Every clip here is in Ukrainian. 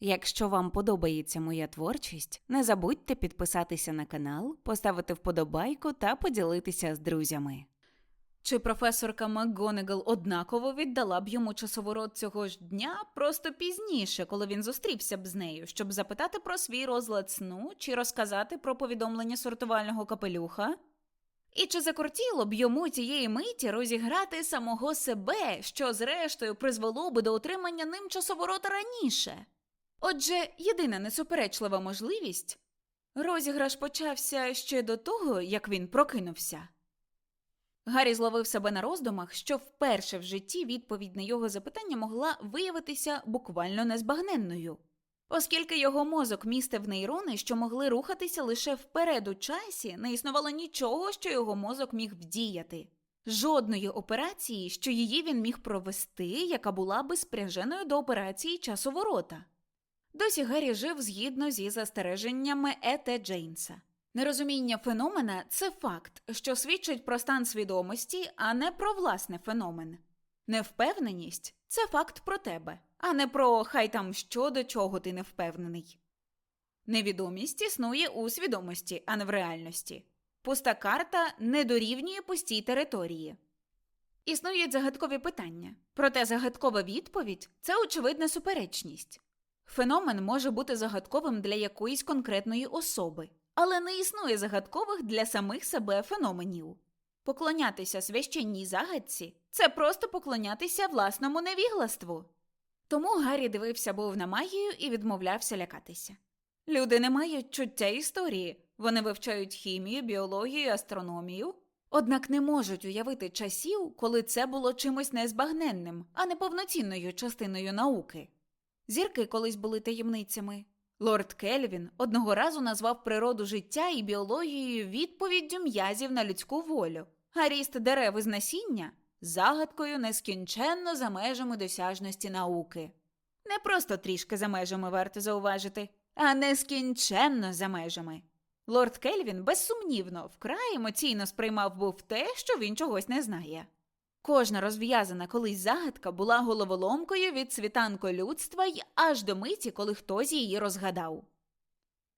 Якщо вам подобається моя творчість, не забудьте підписатися на канал, поставити вподобайку та поділитися з друзями. Чи професорка МакГонегал однаково віддала б йому часоворот цього ж дня просто пізніше, коли він зустрівся б з нею, щоб запитати про свій розлад сну чи розказати про повідомлення сортувального капелюха? І чи закортіло б йому цієї миті розіграти самого себе, що зрештою призвело би до отримання ним часоворота раніше? Отже, єдина несуперечлива можливість розіграш почався ще до того, як він прокинувся. Гаррі зловив себе на роздумах, що вперше в житті відповідь на його запитання могла виявитися буквально незбагненною, оскільки його мозок містив нейрони, що могли рухатися лише вперед у часі, не існувало нічого, що його мозок міг вдіяти. Жодної операції, що її він міг провести, яка була би спряженою до операції часоворота. Досі Гаррі жив згідно зі застереженнями Ете Джейнса. Нерозуміння феномена це факт, що свідчить про стан свідомості, а не про власне феномен. Невпевненість це факт про тебе, а не про хай там що до чого ти не впевнений. Невідомість існує у свідомості, а не в реальності. Пуста карта не дорівнює пустій території. Існують загадкові питання, проте загадкова відповідь це очевидна суперечність. Феномен може бути загадковим для якоїсь конкретної особи, але не існує загадкових для самих себе феноменів. Поклонятися священній загадці це просто поклонятися власному невігластву. Тому Гаррі дивився був на магію і відмовлявся лякатися. Люди не мають чуття історії, вони вивчають хімію, біологію, астрономію, однак не можуть уявити часів, коли це було чимось незбагненним, а не повноцінною частиною науки. Зірки колись були таємницями. Лорд Кельвін одного разу назвав природу життя і біологією відповіддю м'язів на людську волю, а ріст дерев із насіння загадкою нескінченно за межами досяжності науки. Не просто трішки за межами варто зауважити, а нескінченно за межами. Лорд Кельвін безсумнівно вкрай емоційно сприймав був те, що він чогось не знає. Кожна розв'язана колись загадка була головоломкою від світанку людства й аж до миті, коли хтось її розгадав.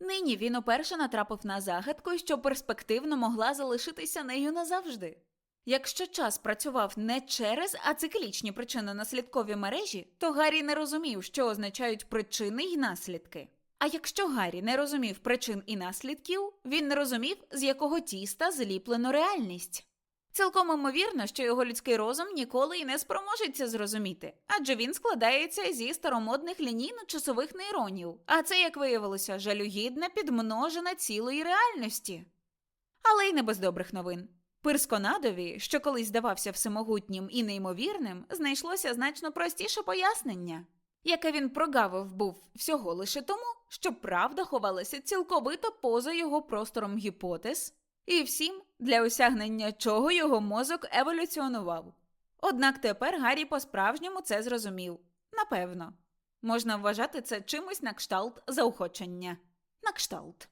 Нині він уперше натрапив на загадку, що перспективно могла залишитися нею назавжди. Якщо час працював не через, а циклічні причинно-наслідкові мережі, то Гаррі не розумів, що означають причини й наслідки. А якщо Гаррі не розумів причин і наслідків, він не розумів, з якого тіста зліплено реальність. Цілком імовірно, що його людський розум ніколи й не спроможеться зрозуміти, адже він складається зі старомодних лінійно-часових нейронів, а це, як виявилося, жалюгідна підмножена цілої реальності. Але й не без добрих новин. Пирсконадові, що колись здавався всемогутнім і неймовірним, знайшлося значно простіше пояснення, яке він прогавив був всього лише тому, що правда ховалася цілковито поза його простором гіпотез, і всім, для осягнення чого його мозок еволюціонував. Однак тепер Гаррі по-справжньому це зрозумів. Напевно, можна вважати це чимось на кшталт заохочення. На кшталт.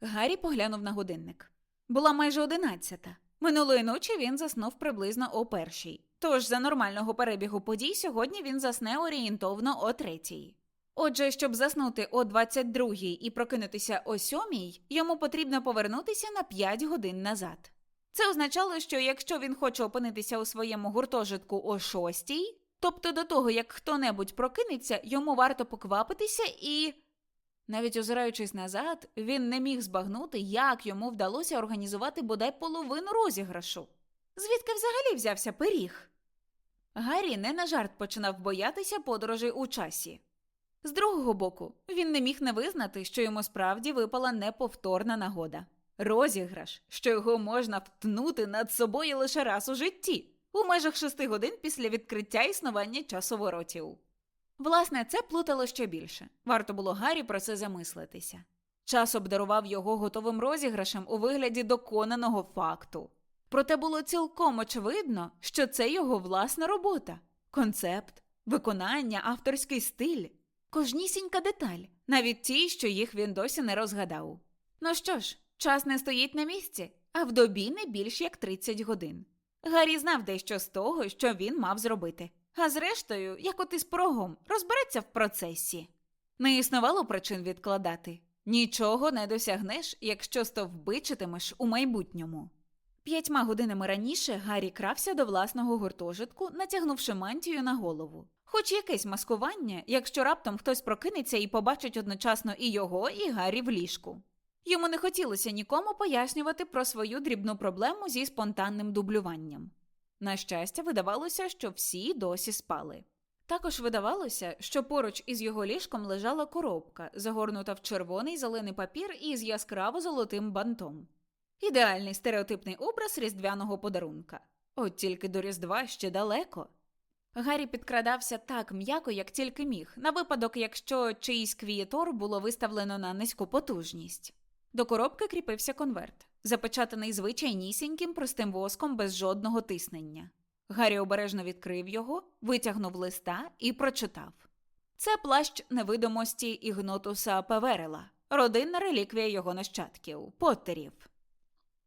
Гаррі поглянув на годинник. Була майже одинадцята. Минулої ночі він заснув приблизно о першій. Тож за нормального перебігу подій сьогодні він засне орієнтовно о третій. Отже, щоб заснути о 22-й і прокинутися о 7-й, йому потрібно повернутися на 5 годин назад. Це означало, що якщо він хоче опинитися у своєму гуртожитку о 6-й, тобто до того, як хто-небудь прокинеться, йому варто поквапитися і. Навіть озираючись назад, він не міг збагнути, як йому вдалося організувати бодай половину розіграшу. Звідки взагалі взявся пиріг? Гаррі не на жарт починав боятися подорожей у часі. З другого боку, він не міг не визнати, що йому справді випала неповторна нагода. Розіграш, що його можна втнути над собою лише раз у житті, у межах шести годин після відкриття існування часоворотів. Власне, це плутало ще більше. Варто було Гаррі про це замислитися. Час обдарував його готовим розіграшем у вигляді доконаного факту. Проте було цілком очевидно, що це його власна робота, концепт, виконання, авторський стиль, кожнісінька деталь, навіть ті, що їх він досі не розгадав. Ну що ж, час не стоїть на місці, а в добі не більш як 30 годин. Гаррі знав дещо з того, що він мав зробити. А зрештою, як от із порогом, розбереться в процесі. Не існувало причин відкладати. Нічого не досягнеш, якщо стовбичитимеш у майбутньому. П'ятьма годинами раніше Гаррі крався до власного гуртожитку, натягнувши мантію на голову. Хоч якесь маскування, якщо раптом хтось прокинеться і побачить одночасно і його, і Гаррі в ліжку. Йому не хотілося нікому пояснювати про свою дрібну проблему зі спонтанним дублюванням. На щастя, видавалося, що всі досі спали. Також видавалося, що поруч із його ліжком лежала коробка, загорнута в червоний зелений папір із яскраво золотим бантом. Ідеальний стереотипний образ різдвяного подарунка. От тільки до Різдва ще далеко. Гаррі підкрадався так м'яко, як тільки міг, на випадок, якщо чийсь квієтор було виставлено на низьку потужність. До коробки кріпився конверт, запечатаний звичайнісіньким простим воском без жодного тиснення. Гаррі обережно відкрив його, витягнув листа і прочитав. Це плащ невидимості Ігнотуса Певерела, родинна реліквія його нащадків, Поттерів.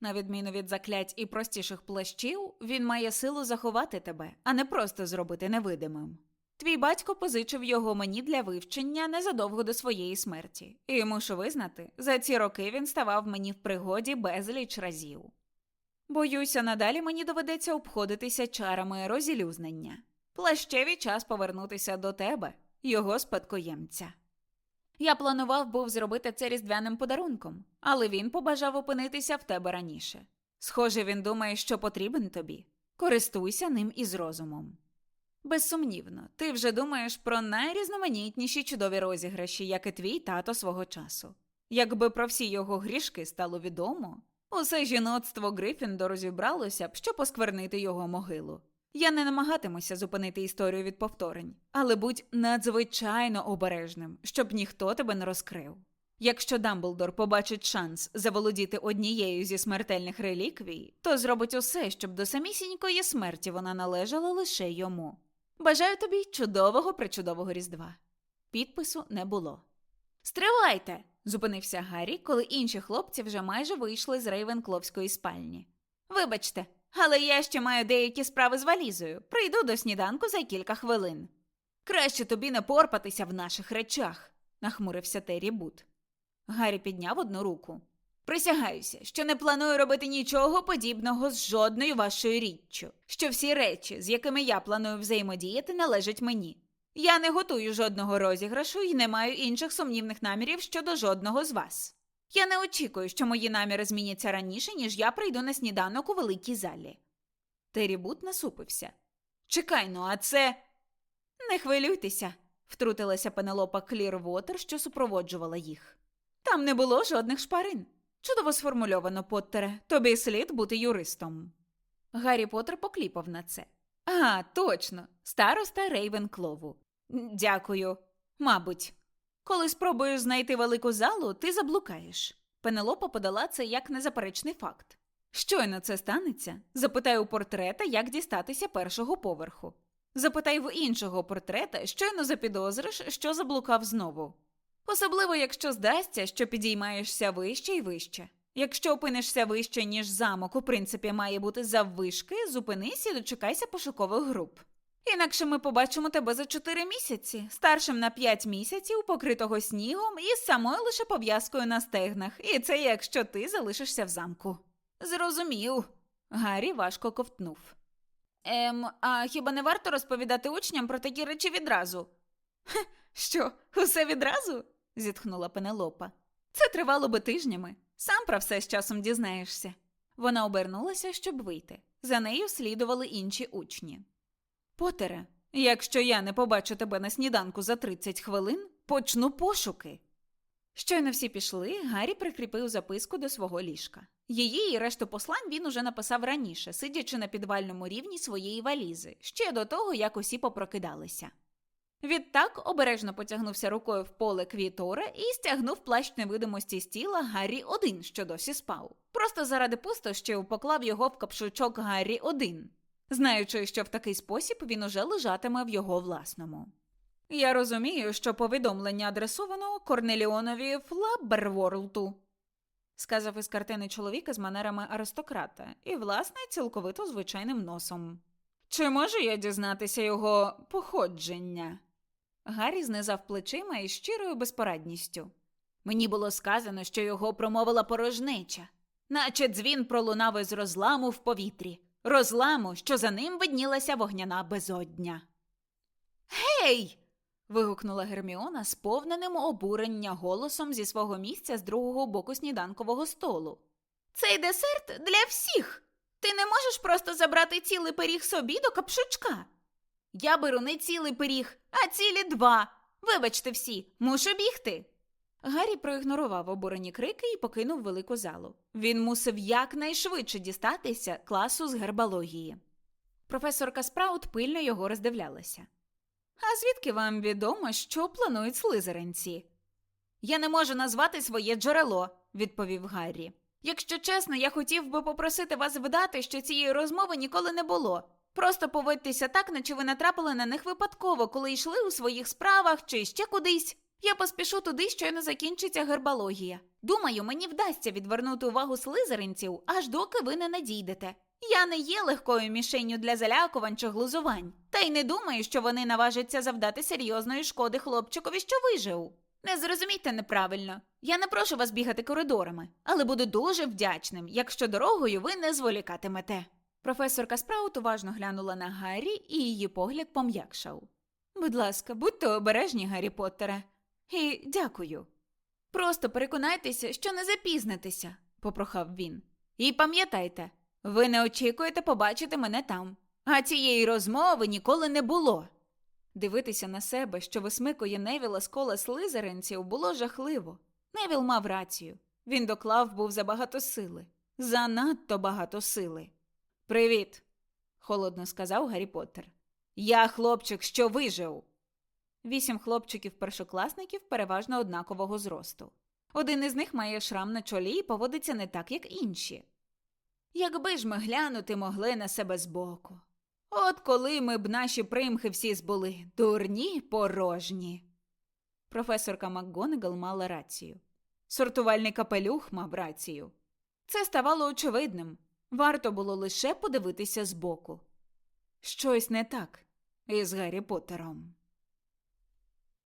На відміну від заклять і простіших плащів, він має силу заховати тебе, а не просто зробити невидимим. Твій батько позичив його мені для вивчення незадовго до своєї смерті, і мушу визнати, за ці роки він ставав мені в пригоді безліч разів. Боюся, надалі мені доведеться обходитися чарами розілюзнення. Плащеві час повернутися до тебе, його спадкоємця. Я планував був зробити це різдвяним подарунком, але він побажав опинитися в тебе раніше. Схоже, він думає, що потрібен тобі. Користуйся ним із розумом. Безсумнівно, ти вже думаєш про найрізноманітніші чудові розіграші, як і твій тато свого часу. Якби про всі його грішки стало відомо, усе жіноцтво Грифіндору зібралося б, щоб посквернити його могилу. Я не намагатимуся зупинити історію від повторень, але будь надзвичайно обережним, щоб ніхто тебе не розкрив. Якщо Дамблдор побачить шанс заволодіти однією зі смертельних реліквій, то зробить усе, щоб до самісінької смерті вона належала лише йому. Бажаю тобі чудового причудового різдва. Підпису не було. Стривайте! зупинився Гаррі, коли інші хлопці вже майже вийшли з Рейвенкловської спальні. Вибачте, але я ще маю деякі справи з валізою. Прийду до сніданку за кілька хвилин. Краще тобі не порпатися в наших речах, нахмурився Террі Бут. Гаррі підняв одну руку. Присягаюся, що не планую робити нічого подібного з жодною вашою річчю, що всі речі, з якими я планую взаємодіяти, належать мені. Я не готую жодного розіграшу і не маю інших сумнівних намірів щодо жодного з вас. Я не очікую, що мої наміри зміняться раніше, ніж я прийду на сніданок у великій залі. Террі Бут насупився. Чекай ну, а це. Не хвилюйтеся, втрутилася Пенелопа Клірвотер, що супроводжувала їх. Там не було жодних шпарин. Чудово сформульовано, Поттере, тобі слід бути юристом. Гаррі Поттер покліпав на це. А, точно, староста Рейвенклову. Дякую. Мабуть. Коли спробуєш знайти велику залу, ти заблукаєш. Пенелопа подала це як незаперечний факт. Щойно це станеться, запитай у портрета, як дістатися першого поверху. Запитай в іншого портрета, щойно запідозриш, що заблукав знову. Особливо, якщо здасться, що підіймаєшся вище і вище. Якщо опинишся вище, ніж замок, у принципі, має бути заввишки, зупинись і дочекайся пошукових груп. Інакше ми побачимо тебе за чотири місяці, старшим на п'ять місяців, покритого снігом і з самою лише пов'язкою на стегнах, і це якщо ти залишишся в замку. Зрозумів. Гаррі важко ковтнув. Ем, а хіба не варто розповідати учням про такі речі відразу? Що, усе відразу? зітхнула Пенелопа. Це тривало би тижнями. Сам про все з часом дізнаєшся. Вона обернулася, щоб вийти. За нею слідували інші учні. Потере, якщо я не побачу тебе на сніданку за 30 хвилин, почну пошуки. Щойно всі пішли, Гаррі прикріпив записку до свого ліжка. Її і решту послань він уже написав раніше, сидячи на підвальному рівні своєї валізи, ще до того, як усі попрокидалися. Відтак обережно потягнувся рукою в поле квітора і стягнув плащ невидимості з тіла Гаррі один, що досі спав. Просто заради пустощів поклав його в капшучок Гаррі один, знаючи, що в такий спосіб він уже лежатиме в його власному. Я розумію, що повідомлення адресовано Корнеліонові Флаберворлту, сказав із картини чоловіка з манерами аристократа і, власне, цілковито звичайним носом. Чи можу я дізнатися його походження? Гаррі знизав плечима із щирою безпорадністю. Мені було сказано, що його промовила порожнеча, наче дзвін пролунав із розламу в повітрі, розламу, що за ним виднілася вогняна безодня. Гей. вигукнула Герміона сповненим обурення голосом зі свого місця з другого боку сніданкового столу. Цей десерт для всіх. Ти не можеш просто забрати цілий пиріг собі до капшучка. Я беру не цілий пиріг, а цілі два. Вибачте всі, мушу бігти. Гаррі проігнорував обурені крики і покинув велику залу. Він мусив якнайшвидше дістатися класу з гербалогії. Професорка Спраут пильно його роздивлялася. А звідки вам відомо, що планують слизеринці? Я не можу назвати своє джерело, відповів Гаррі. Якщо чесно, я хотів би попросити вас видати, що цієї розмови ніколи не було. Просто поводьтеся так, наче ви натрапили на них випадково, коли йшли у своїх справах чи ще кудись. Я поспішу туди, щойно закінчиться гербалогія. Думаю, мені вдасться відвернути увагу слизеринців, аж доки ви не надійдете. Я не є легкою мішенню для залякувань чи глузувань, та й не думаю, що вони наважаться завдати серйозної шкоди хлопчикові, що вижив. Не зрозумійте неправильно. Я не прошу вас бігати коридорами, але буду дуже вдячним, якщо дорогою ви не зволікатимете. Професорка Спраут уважно глянула на Гаррі, і її погляд пом'якшав. Будь ласка, будьте обережні, Гаррі Поттере. І дякую. Просто переконайтеся, що не запізнитеся, попрохав він. І пам'ятайте, ви не очікуєте побачити мене там, а цієї розмови ніколи не було. Дивитися на себе, що висмикує Невіла з кола слизеринців, було жахливо. Невіл мав рацію. Він доклав був забагато сили. Занадто багато сили. Привіт, холодно сказав Гаррі Поттер. Я хлопчик, що вижив. Вісім хлопчиків-першокласників переважно однакового зросту. Один із них має шрам на чолі і поводиться не так, як інші. Якби ж ми глянути могли на себе збоку. От коли ми б наші примхи всі збули, дурні порожні. Професорка МакГонагал мала рацію. Сортувальний капелюх мав рацію. Це ставало очевидним. Варто було лише подивитися збоку. Щось не так із Гаррі Поттером.